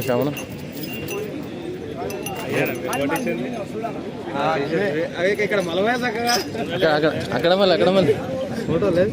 శ్యామల. ఇక్కడ మలవే చక్కగా అక్కడ అక్కడ అక్కడ మళ్ళీ అక్కడ మళ్ళీ. ఫోటో లేదు.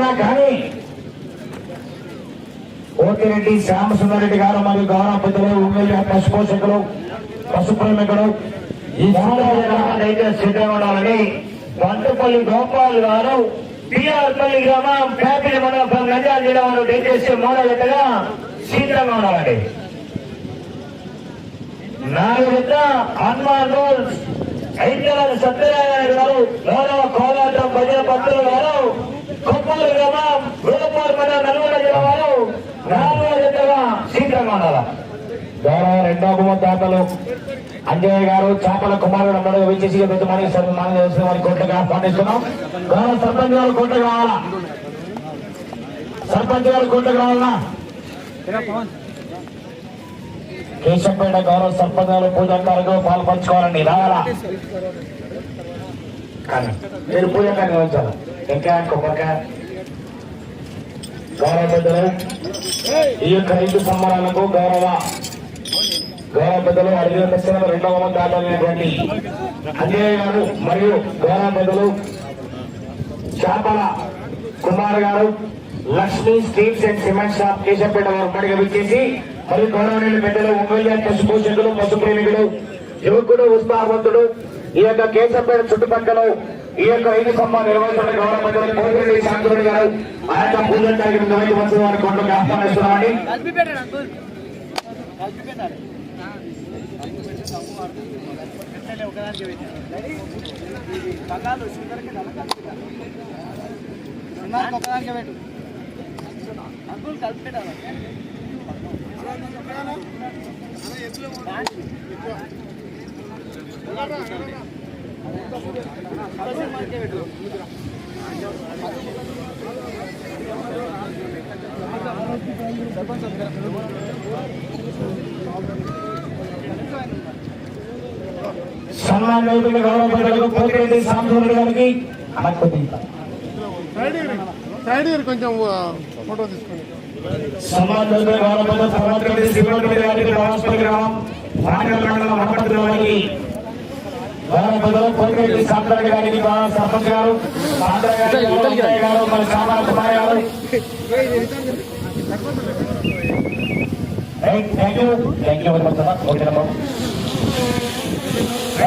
నా కానీ ఓతిరెడ్డి శ్యామసుందరెడ్డి గారు మరియు గౌరవ పెద్దలు ఉమ్మయ్య పశు పోషకులు పశు ప్రేమికులు ఈ అయితే సిద్ధంగా ఉండాలని వంటపల్లి గోపాల్ గారు పిఆర్పల్లి గ్రామం కాపిలి మండలం నంద్యాల జిల్లా వారు దయచేసి మూడవిడతగా సిద్ధంగా ఉండాలండి. నాలుగు విడత హనుమాన్ రోల్స్. ఐద్యాల సత్యనారాయణ గారు గౌరవ కోలాటం భజన భక్తులు గారు కొప్పూరు గ్రామం వేలపూర్ మండలం నల్గొండ జిల్లా వారు. నాలుగో విడతగా సిద్ధంగా గౌరవ దాతలు. అంజయ్య గారు చేపల కుమారుడు అందరూ విచ్చేసి పెద్దమని సన్మానం చేసిన వారి కోట్లుగా ఆహ్వానిస్తున్నాం గౌరవ సర్పంచ్ గారు కోట్లు కావాలా సర్పంచ్ గారు కోట్లు కావాలా కేశంపేట గౌరవ సర్పంచాలు గారు పూజాకారులు పాలు పంచుకోవాలండి రావాలా? కానీ మీరు పూజాకారు గమనించాలి ఇంకా కొబ్బరికాయ. గౌరవ పెద్దలు ఈ యొక్క రైతు సంబరాలకు గౌరవ గౌరవ పెద్దలు అడిగిన దశ రెండవ దాటైనటువంటి అంజయ్య గారు మరియు గౌరవ పెద్దలు చేపల కుమార్ గారు Lakshmi steels and cement shop Keshampet వారు మడిగా విచ్చేసి మరియు గౌరవనీయులు పెద్దలు ఒంగోలు పశు పోషకులు పశు ప్రేమికులు యువకుడు ఉత్సాహవంతుడు. ఈ యొక్క కేశంపేట చుట్టుపక్కల ఈ యొక్క ఐదు స్తంభ నిర్వహిస్తున్న గౌరవ కోటిరెడ్డి శాంతురెడ్డి గారు. ఆ యొక్క పూజల నిర్వహించవలసిన వారి కొండకు ఆహ్వానిస్తున్నామని గౌరవ పెద్దలకు కోటిరెడ్డి గారికి కొంచెం ఫోటో తీసుకోండి సన్మాన్ అవుతున్న గౌరవ పెద్దలు సర్వత్రెడ్డి శ్రీమంతుడి గారికి రామస్పల్లి గ్రామం రాణిగల్ మండలం వనపర్తి వారికి గౌరవ పెద్దలు కోటిరెడ్డి సాంబశివరెడ్డి గారికి సర్పంచ్ గారు సాంద్ర గారు మరి సామాన కుమార్ గారు. Thank you thank you very okay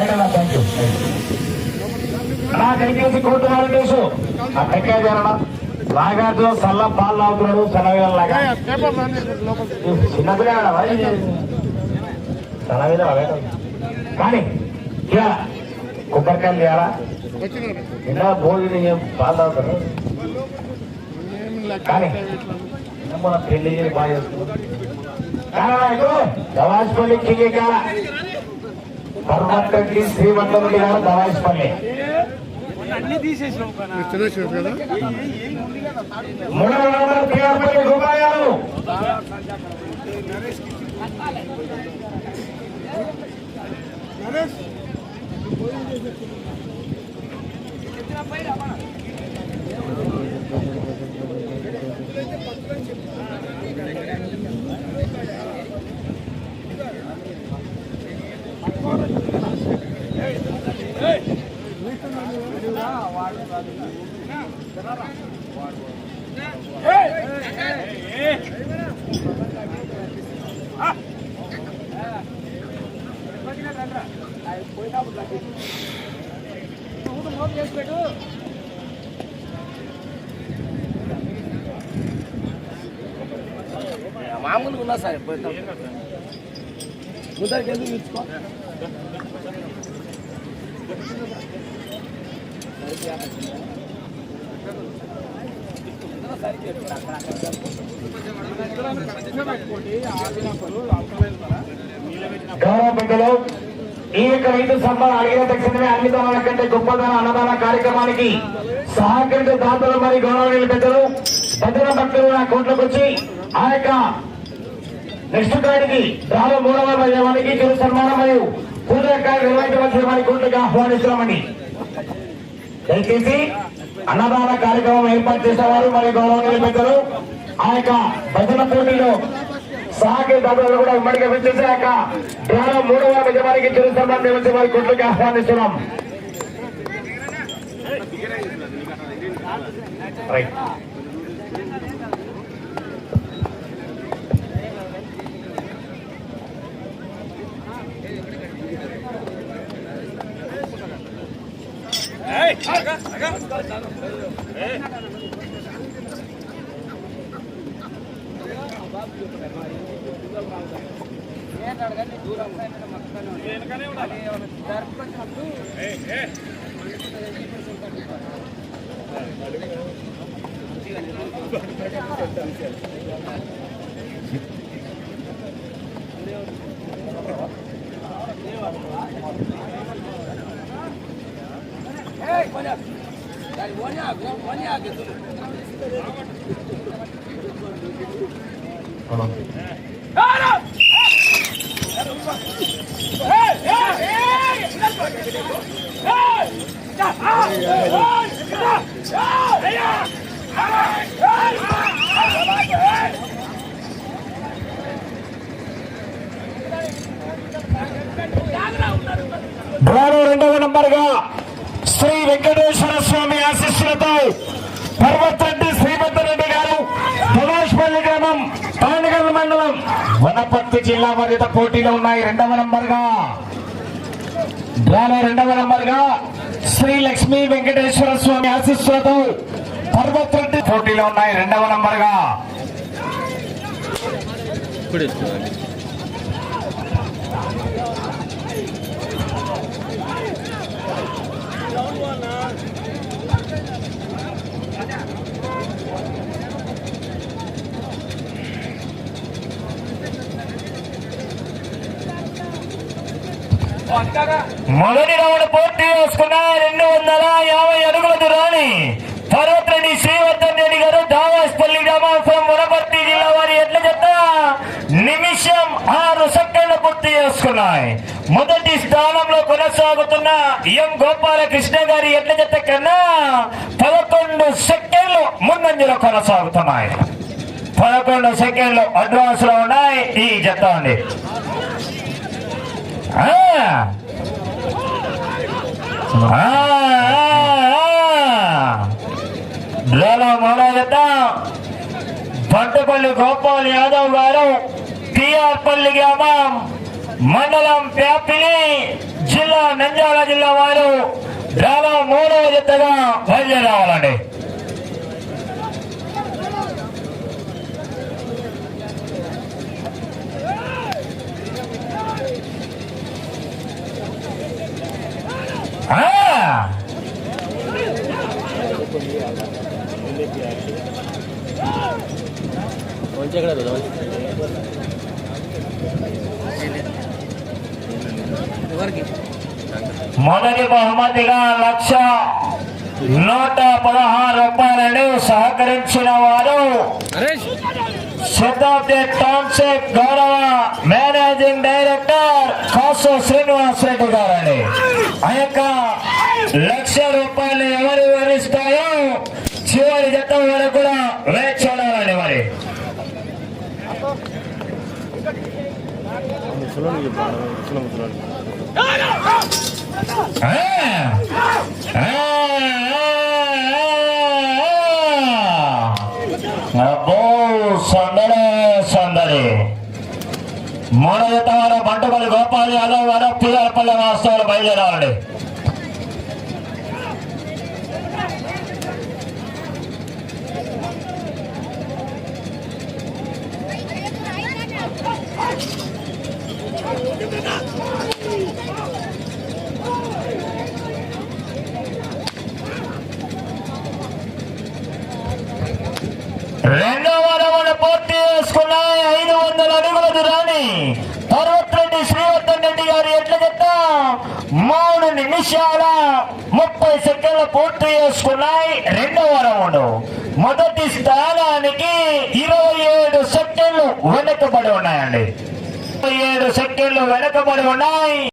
అన్న థ్యాంక్ యూ నా దయచేసి కోర్టు వాలంటీర్స్ ఆ పెక్కాజ్ అన్న నాగార్జున సల్ల పాలు లాగుతున్నాడు సెలవులాగా ఏ, పేపర్ రాని లోపలికి చిన్నపిల్లగా సెలవులు కానీ ఇక కొబ్బరికాయలు వచ్చినారు ఇలా భోజనం పాలు తాగుతారు ఏం కానీ మన పెళ్ళి బాగా చేసుకున్నాం దవాజ్పల్లి కింగికాల పర్వతకి శ్రీమంతముడి గారు దవాజ్పల్లి మూడవ నంబర్ ప్రియాపల్లి గోపాయాలు నరేష్? పెట్టు మామూలుగా ఉన్నా సరే పోయినా ముందరికి ఎందుకు గౌరవ ఈ యొక్క రైతు సంపద అడిగిన తక్షణమే అన్ని దానాల కంటే గొప్పదాన అన్నదాన కార్యక్రమానికి సహకరించే దాతలు మరి గౌరవనీయులు పెద్దలు. భద్ర భక్తులు నా కోట్లకు వచ్చి ఆ యొక్క నెక్స్ట్ కాడికి రాబో మూడవ వారికి చిరు సన్మానం మరియు పూజ కార్యక్రమం నిర్వహించవలసిన వారి కోట్లకు ఆహ్వానిస్తున్నామని దయచేసి అన్నదాన కార్యక్రమం ఏర్పాటు చేసేవారు మరియు గౌరవనీయులు పెద్దలు ఆ యొక్క భజన పోటీలో సాగే దాదాపు కూడా ఇమ్మడిగా విచ్చేసాక ద్వారా మూడవ యజమానికి చిరు మేము వారి కొట్లకి ఆహ్వానిస్తున్నాం. రైట్ డ్రాలో రెండవ నంబర్గా శ్రీ వెంకటేశ్వర స్వామి ఆశీస్సులతో పర్వతరెడ్డి శ్రీమంత్ రెడ్డి గారు దులాష్పల్లి గ్రామం తాండగల్ మండలం వనపర్తి జిల్లా మరింత పోటీలో ఉన్నాయి. రెండవ నంబర్గా. డ్రాలో రెండవ నంబర్గా శ్రీ లక్ష్మీ వెంకటేశ్వర స్వామి ఆశీస్సులతో పర్వతరెడ్డి పోటీలో ఉన్నాయి. రెండవ నంబర్ మొదటి రౌండ్ పూర్తి చేసుకున్న రెండు వందల యాభై అడుగుల దూరాన్ని పర్వతరెడ్డి శ్రీవర్ధన్ రెడ్డి గారు దావాస్పల్లి గ్రామాంశం వనపర్తి జిల్లా వారి ఎట్ల చెత్త నిమిషం ఆరు సెకండ్లు పూర్తి చేసుకున్నాయి. మొదటి స్థానంలో కొనసాగుతున్న ఎం గోపాలకృష్ణ గారి ఎట్ల చెత్త కన్నా పదకొండు సెకండ్లు ముందంజలో కొనసాగుతున్నాయి. పదకొండు సెకండ్లు అడ్వాన్స్లో ఉన్నాయి ఈ జత అండి. బంటపల్లి గోపాల్ యాదవ్ గారు టిఆర్పల్లి గ్రామం మండలం వ్యాప్తిని జిల్లా నంద్యాల జిల్లా వారు డ్రాలో మూడవ జతగా బయలుదేరావాలండి. ఆ మంచి ఎక్కడ చూద్దాం మొదటి బహుమతిగా లక్ష నూట పదహారు రూపాయలను సహకరించిన వారు నరేష్ శతాబ్ది టౌన్షిప్ గౌరవ మేనేజింగ్ డైరెక్టర్ కాసు శ్రీనివాస్ రెడ్డి గారండి ఆ యొక్క లక్ష రూపాయలు ఎవరు వివరిస్తాయో చివరి జతం వరకు కూడా వేచి చూడాలండి మరి. ఆ! సందడి మూడవ తవర బంటపల్లి గోపాల్ యాదవ్ వారు పిల్లలపల్లి వాస్తవాలు బయలుదేరాలండి రెండవ మూడు నిమిషాల ముప్పై సెకండ్లు పూర్తి చేసుకున్నాయి. రెండవ రౌండ్. మొదటి స్థానానికి ఇరవై ఏడు సెకండ్లు వెనకబడి ఉన్నాయండి. ఇరవై ఏడు సెకండ్లు వెనకబడి ఉన్నాయి.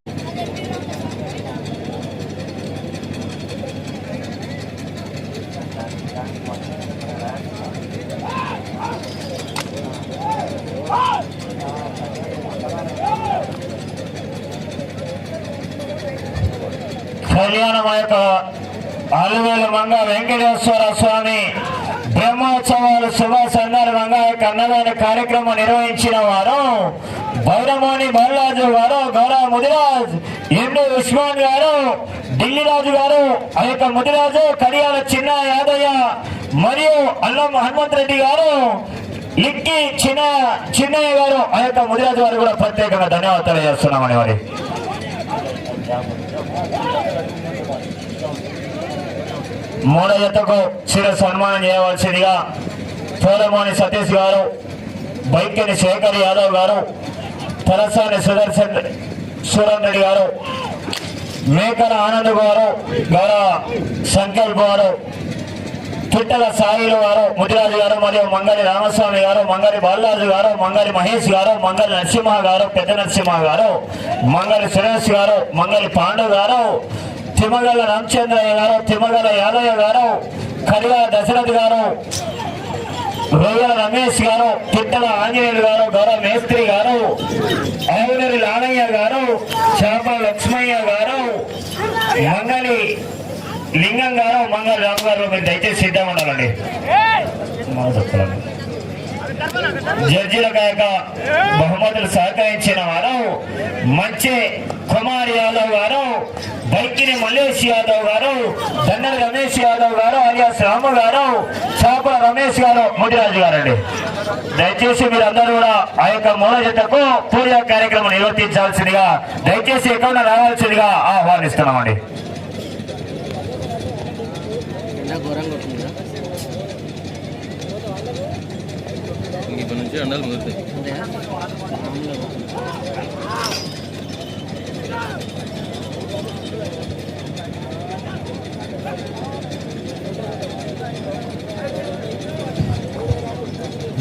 కళ్యాణం యొక్క అలువేల మంగ వెంకటేశ్వర స్వామి బ్రహ్మోత్సవాలు శుభ సందర్భంగా యొక్క అన్నదాన కార్యక్రమం నిర్వహించిన వారు బైరమోని బాలరాజు గారు గౌరవ ముదిరాజ్ ఎండు ఉస్మాన్ గారు ఢిల్లీరాజు గారు ఆ యొక్క ముదిరాజు కడియాల చిన్న యాదయ్య మరియు అల్లం హనుమంత్ రెడ్డి గారు లిక్కి చిన్న చిన్నయ్య గారు ఆ యొక్క ముదిరాజు గారు కూడా ప్రత్యేకంగా ధన్యవాదాలు తెలియజేస్తున్నామని వారి. మూడో జతకు చిర సన్మానం చేయవలసిందిగా పోలమోని సతీష్ గారు బైక్కిని శేఖర్ యాదవ్ గారు తలసాని సుదర్శన్ సూరన్ రెడ్డి గారు మేకల ఆనంద్ గారు గౌరవ సంకల్ప్ గారు పిట్టల సాయిలు గారు ముదిరాజు గారు మరియు మంగళి రామస్వామి గారు మంగళి బాలరాజు గారు మంగళి మహేష్ గారు మంగళి నరసింహ గారు పెద్ద నరసింహ గారు మంగళి సురేష్ గారు మంగళి పాండు గారు తిమ్మగల రామచంద్రయ్య గారు తిమ్మగల యాదయ్య గారు కడిగా దశరథ్ గారు రొయ్యల రమేష్ గారు పిట్టల ఆంజనేయులు గారు గౌరవ మేస్త్రి గారు ఆవునరి లానయ్య గారు చేపల లక్ష్మయ్య గారు మంగళి లింగం గారు మంగళ రామ్ గారు మీరు దయచేసి సిద్ధంగా ఉండాలండి. జడ్జిల గాయక బహుమతులు సహకరించిన వారు మంచి కుమార్ యాదవ్ గారు బైకిని మల్లేష్ యాదవ్ గారు దన్నెల రమేష్ యాదవ్ గారు అలియాస్ రాము గారు చేపల రమేష్ గారు ముదిరాజు గారు అండి. దయచేసి మీరందరూ కూడా ఆ యొక్క మూల జతకు పూజ కార్యక్రమం నిర్వర్తించాల్సిందిగా దయచేసి ఎక్కడ రావాల్సిందిగా ఆహ్వానిస్తున్నామండి. ఎండ ఘోరంగా వస్తుందా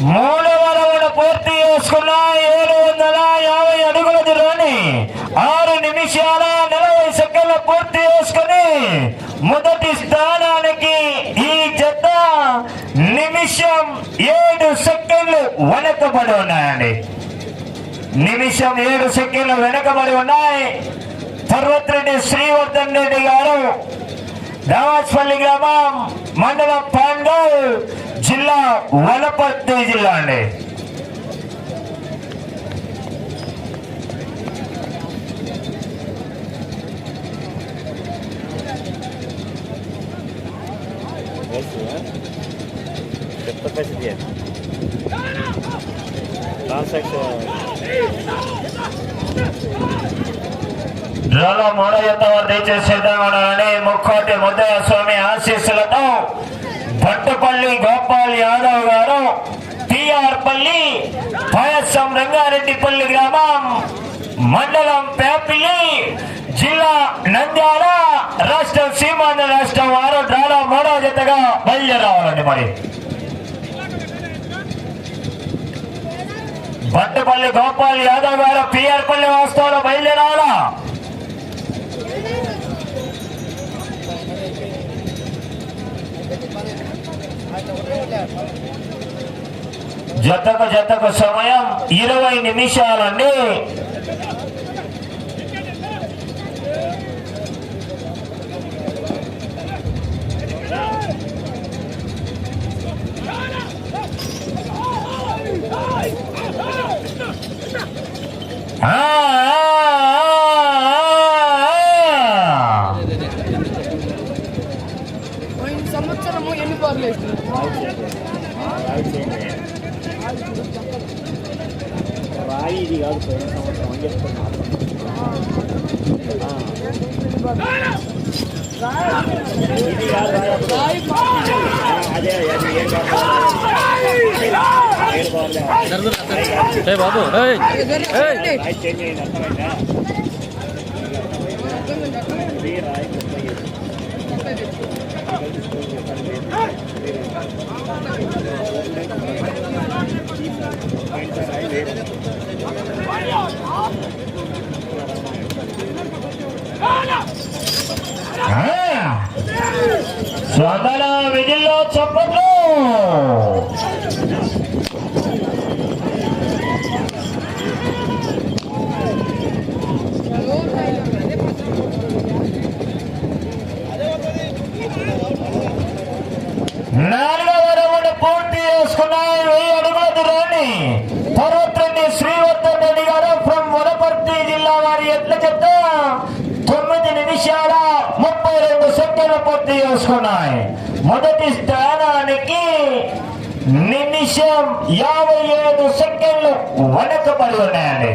మూడవ రౌండ్ పూర్తి చేసుకున్న ఏడు వందల యాభై అడుగుల దూరాన్ని ఆరు నిమిషాల నలభై సెకండ్ల పూర్తి చేసుకుని మొదటి స్థానం నిమిషం ఏడు సెకండ్లు వెనకబడి ఉన్నాయండి నిమిషం ఏడు సెకండ్లు వెనకబడి ఉన్నాయి పర్వతరెడ్డి శ్రీవర్ధన్ రెడ్డి గారు దావాస్పల్లి గ్రామం మండలం పాండవ్ జిల్లా వనపర్తి జిల్లా అండి చెత్త పరిస్థితి ట్రాన్సాక్షన్ డ్రాలో మూడో యుద్ధ వారు ముక్కోటి ముద్దయ్య స్వామి ఆశీస్సులతో భట్టుపల్లి గోపాల్ యాదవ్ గారు టిఆర్పల్లి పాయసం రంగారెడ్డిపల్లి గ్రామం మండలం పేపిల్లి జిల్లా నంద్యాల రాష్ట్రం సీమాంధ్ర రాష్ట్రం వారు డ్రాలో మూడో జతగా బయలుదేరావాలండి మరి. భట్టుపల్లి గోపాల్ యాదవ్ గారు పిఆర్ పల్లి వాస్తవంలో బయలుదేరాలా? జతకు జతకు సమయం ఇరవై నిమిషాలండి. సంవత్సరము ఎన్ని వేసినారు? రాయి ఇది కాదు పోయిన సంవత్సరం అని చెప్తున్నా బాబు ఏయ్ ఏయ్ రాయి చేంజ్ అయింది అర్థమైందా ఇది రాయి ముప్పై ఐదు. పాయింట్ రాయి వేరు. స్వందన విధుల్లో చప్పట్లు నాలుగవ రౌండ్ పూర్తి చేసుకున్నాయి వెయ్యి అడుగుల దూరాన్ని పర్వతరెడ్డి శ్రీవర్ధన్ రెడ్డి గారు ఫ్రమ్ వనపర్తి జిల్లా వారి ఎట్ల చెత్త తొమ్మిది నిమిషాల ముప్పై రెండు సెకండ్లు పూర్తి మొదటి స్థానానికి నిమిషం యాభై ఏడు సెకండ్లు వెనకబడి ఉన్నాయండి.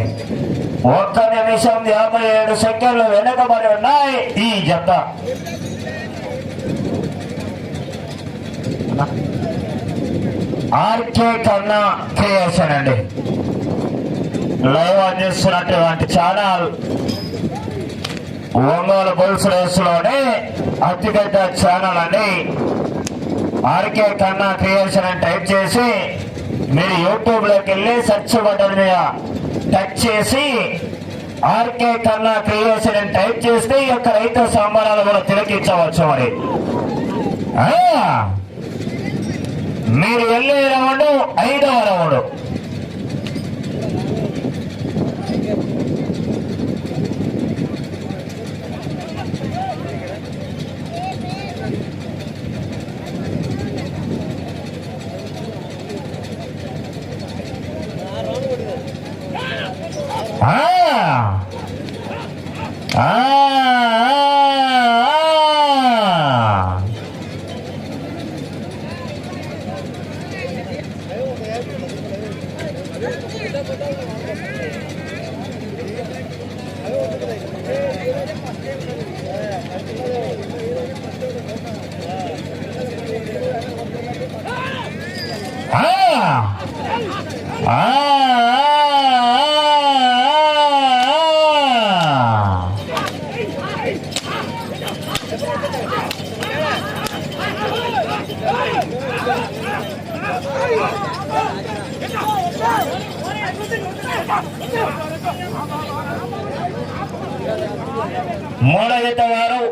ఒక్క నిమిషం యాభై ఏడు సెకండ్లు వెనకబడి ఉన్నాయి. ఈ జత. ఆర్కే కన్నా క్రియేషన్ అండి లైవ్ అందిస్తున్నటువంటి ఛానల్ ఒంగోలు బుల్స్ రేసులోనే అతిపెద్ద ఛానల్ అండి ఆర్కే కన్నా క్రియేషన్ అని టైప్ చేసి మీరు యూట్యూబ్లోకి వెళ్ళి సెర్చ్ బటన్ మీద టచ్ చేసి ఆర్కే కన్నా క్రియేషన్ అని టైప్ చేస్తే ఈ యొక్క రైతు సంబరాలు కూడా తిలకించవచ్చు మరి. మీరు వెళ్ళే రౌండ్ ఐదవ రౌండ్ ఆ! ఆ! ఆ! ఆ! ఆ! ఆ! మూడవిత వారు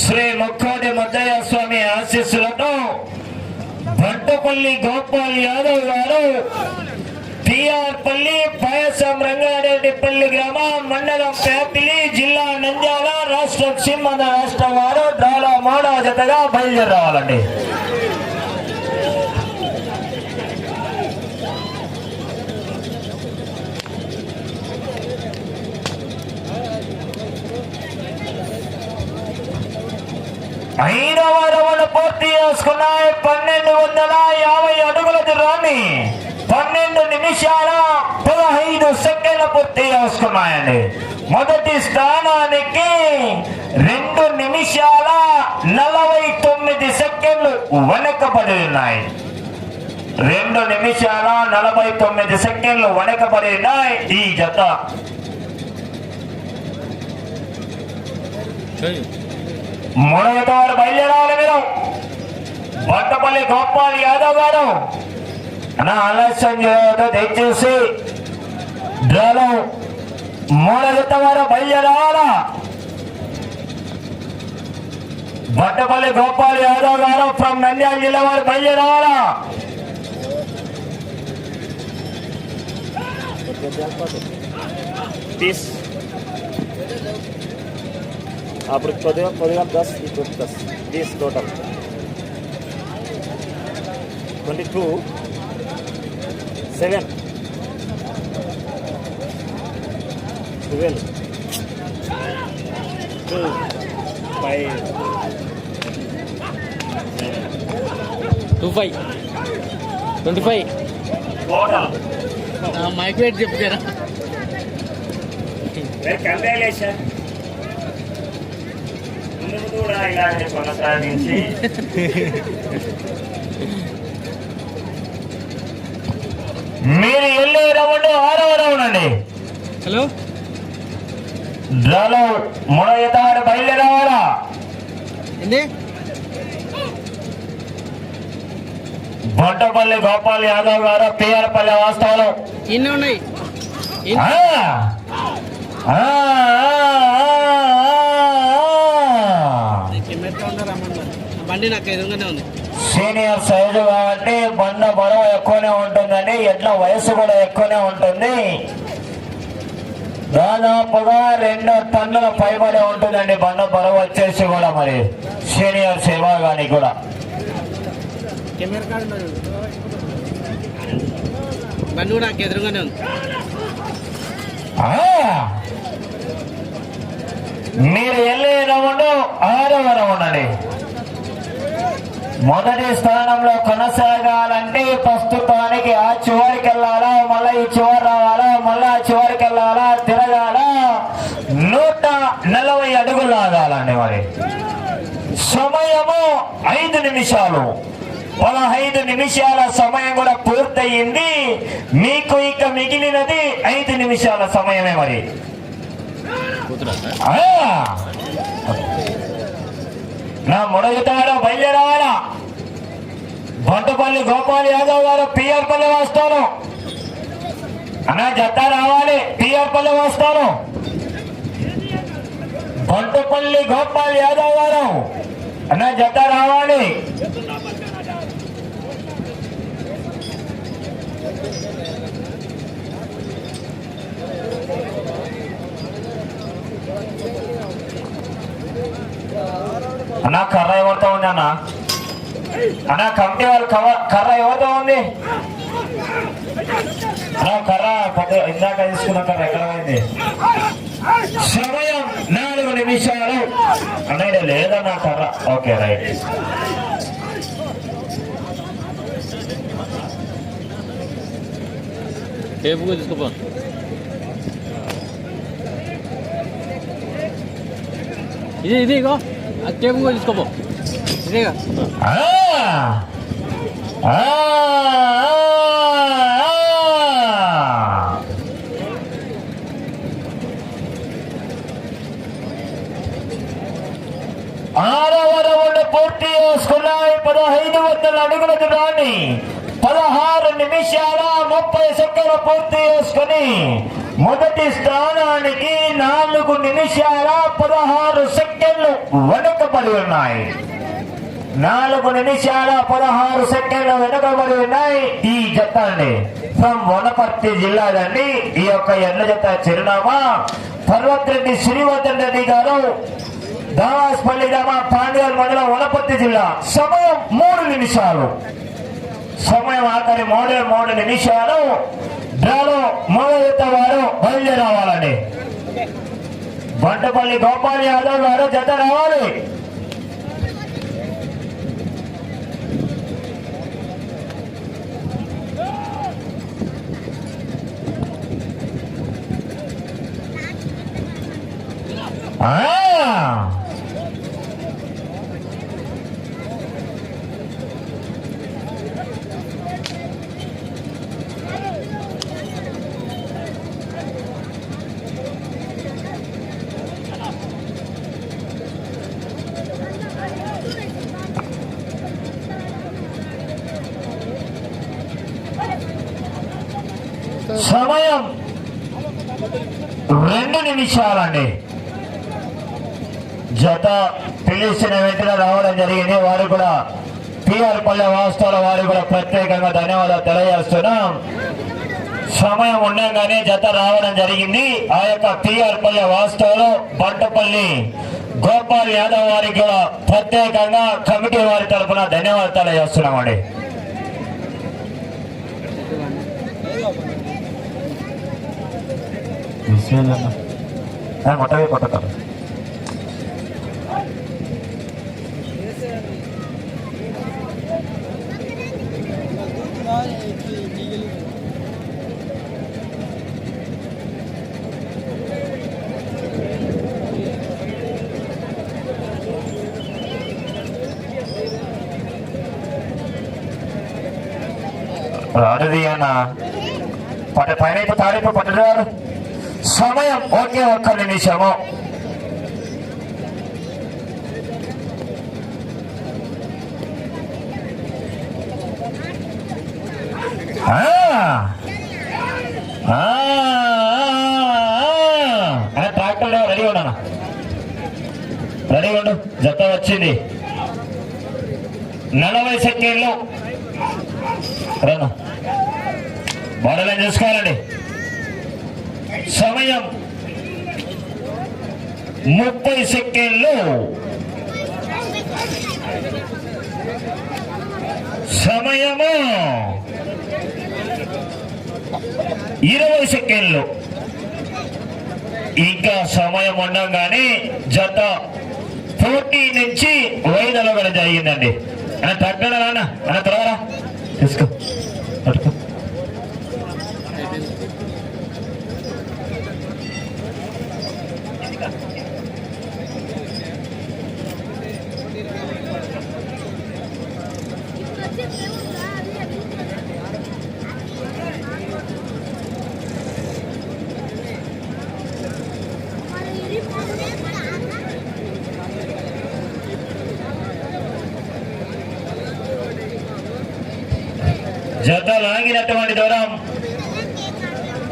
శ్రీ ముక్కోటి ముద్దయ్య స్వామి ఆశీస్సులతో భట్టపల్లి గోపాల్ యాదవ్ గారు టిఆర్పల్లి పాయసం రంగారెడ్డిపల్లి గ్రామం మండలం పేపిలి జిల్లా నంద్యాల రాష్ట్ర సింహద రాష్ట్రం వారు డ్రాలో మూడో జతగా బయలుదేరవాలండి ఐదవ రౌండ్ పూర్తి చేసుకున్నాయి. పన్నెండు వందల యాభై అడుగుల దూరాన్ని పన్నెండు నిమిషాల పదహైదు సెకండ్లు పూర్తి చేసుకున్నాయండి మొదటి స్థానానికి రెండు నిమిషాల నలభై తొమ్మిది సెకండ్లు వెనకబడి ఉన్నాయి. రెండు నిమిషాల నలభై తొమ్మిది సెకండ్లు వెనకబడి ఉన్నాయి. ఈ జత. ఏయ్ మూడవ వారు బయలుదేరాలి మీరు. బట్టపల్లి గోపాల్ యాదవ్ గారు. నా ఆలస్యం చేయవద్దు దయచేసి డ్రాలో మూడవ వారు బయలుదేరాలా? బట్టపల్లి గోపాల్ యాదవ్ గారు ఫ్రమ్ నంద్యాల జిల్లా వారు బయలుదేరాలా? तीस అప్పుడు కొద్దిగా కొద్దిగా దస్ ఇప్పుడు దస్ बीस total twenty two seven twelve two five two five twenty five total mike wait చెప్తారా వెరీ కంగ్రాచులేషన్ ముందు కూడా ఇలానే కొనసాగించి. మీరు వెళ్ళే రౌండ్ ఆరవ రౌండ్ అండి. హలో? డ్రాలో మూడో ఈత వారు బయలుదేరావాలా బొట్టపల్లి గోపాల్ యాదవ్ గారు పిఆర్పల్లి వాస్తవాలు. ఇన్ని ఉన్నాయి ఆ! ఆ, ఆ, ఆ. బండి నాకు ఎదురుగానే ఉంది. సీనియర్ సైజు కాబట్టి బండ బరువు ఎక్కువనే ఉంటుందండి ఎట్లా వయసు కూడా ఎక్కువనే ఉంటుంది. దాదాపుగా రెండు టన్నుల పైబడి ఉంటుందండి బండ బరువు వచ్చేసి కూడా మరి సీనియర్ సేవాగానికి కూడా. బండి కూడా ఎదురుగానే ఉంది. ఆ! మీరు వెళ్ళే రౌండ్ ఆరవ రౌండ్ అండి. మొదటి స్థానంలో కొనసాగాలంటే ప్రస్తుతానికి ఆ చివరికి వెళ్ళాలా? మళ్ళీ ఈ చివరి రావాలా? మళ్ళీ ఆ చివరికి వెళ్ళాలా? తిరగాలా? నూట నలభై అడుగులు లాగాలండి మరి. సమయము ఐదు నిమిషాలు. పదహైదు నిమిషాల సమయం కూడా పూర్తయింది. మీకు ఇక మిగిలినది ఐదు నిమిషాల సమయమే మరి. నా మునగుతాడ బయలుదేరావాలా బొంటపల్లి గోపాల్ యాదవ్ గారు పిఆర్ పల్లె వస్తాను అన్నా జత రావాలి. పిఆర్ పల్లె వస్తాను బొంటపల్లి గోపాల్ యాదవ్ గారు. అన్నా జత రావాలి. అన్నా కర్ర ఎవరితో ఉంది అన్న? అన్నా కమిటీ వాళ్ళు కర్ర ఎవరితో ఉంది? అన్నా కర్ర పెద్ద ఇందాక తీసుకున్న కర్ర ఎక్కడ పోయింది? సమయం నాలుగు నిమిషాలు. అన్నయ్య లేదన్నా కర్ర. Okay right. టేపు తీసుకోపో. ఇది ఇది ఇగో. ఆ టేపు కూడా తీసుకోపో ఇదేగా ఆ! ఆ! ఆ! ఆరవ రౌండ్ పూర్తి చేసుకున్నాయి పదహైదు వందల అడుగులకు దూరాన్ని పదహారు నిమిషాల ముప్పై సెకండ్లు పూర్తి చేసుకుని మొదటి స్థానానికి నాలుగు నిమిషాల పదహారు సెకండ్లు వెనుకబడి ఉన్నాయి. నాలుగు నిమిషాల పదహారు సెకండ్లు వెనుకబడి ఉన్నాయి ఈ జత అండి ఫ్రమ్ వనపర్తి జిల్లాదండి ఈ యొక్క ఎన్న జత చిరునామా. పర్వతరెడ్డి శ్రీవర్ధన్ రెడ్డి గారు దావాస్పల్లి గ్రామ పాండ్యాల మండలం వనపర్తి జిల్లా. సమయం మూడు నిమిషాలు. సమయం ఆఖరి మూడు మూడు నిమిషాలు. డ్రాలో మొదలెత్త వారు బయలుదేరావాలండి బంటపల్లి గోపాల్ యాదవ్ గారు జత రావాలి Ah సమయం రెండు జత పిలిచిన వెంటనే రావడం జరిగింది. వారు కూడా పిఆర్ పల్లె వాస్తవాల వారు కూడా ప్రత్యేకంగా ధన్యవాదాలు తెలియజేస్తున్నాం. సమయం ఉండగానే జత రావడం జరిగింది. ఆ యొక్క పిఆర్ పల్లె వాస్తవంలో బంటపల్లి గోపాల్ యాదవ్ వారికి కూడా ప్రత్యేకంగా కమిటీ వారి తరఫున ధన్యవాదాలు తెలియజేస్తున్నామండి. Ada di mana? Pada pahinnya itu tarik, Pak Pak సమయం ఒకే ఒక్క నిమిషము. ట్రాక్టర్ రెడీ ఉన్నా రెడీ ఉండు జత వచ్చింది. నలభై సెకండ్లు. రాను. మోడల్ చూసుకోవాలండి? సమయం. ముప్పై సెకండ్లు. సమయము. ఇరవై సెకండ్లు. ఇంకా సమయం ఉండగానే జత పోటీ నుంచి వైదల కూడా జరిగిందండి. అన్న తగ్గడా తర్వాత తీసుకో. పట్టుకో. జత లాగినటువంటి దూరం.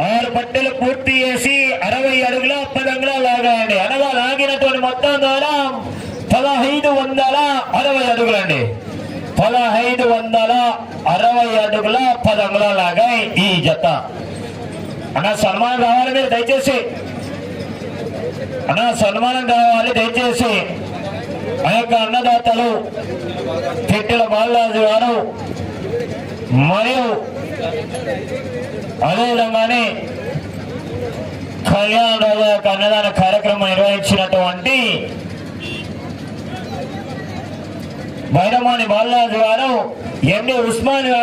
ఆరు పట్టెలు పూర్తి చేసి అరవై అడుగుల పదంగా లాగాయండి అనగా లాగినటువంటి మొత్తం దూరం పదహైదు వందల అరవై అడుగులండి. పదహైదు వందల అరవై అడుగుల పదంగా లాగాయి ఈ జత. అన్న సన్మానం కావాలి మీరు దయచేసి. అన్న సన్మానం కావాలి దయచేసి. ఆ యొక్క అన్నదాతలు తిట్టెల బాలరాజు గారు మరియు అదేవిధంగానే కళ్యాణ్ రాజు యొక్క అన్నదాన కార్యక్రమం నిర్వహించినటువంటి బైరమాని బాలరాజు గారు ఎండి ఉస్మాన్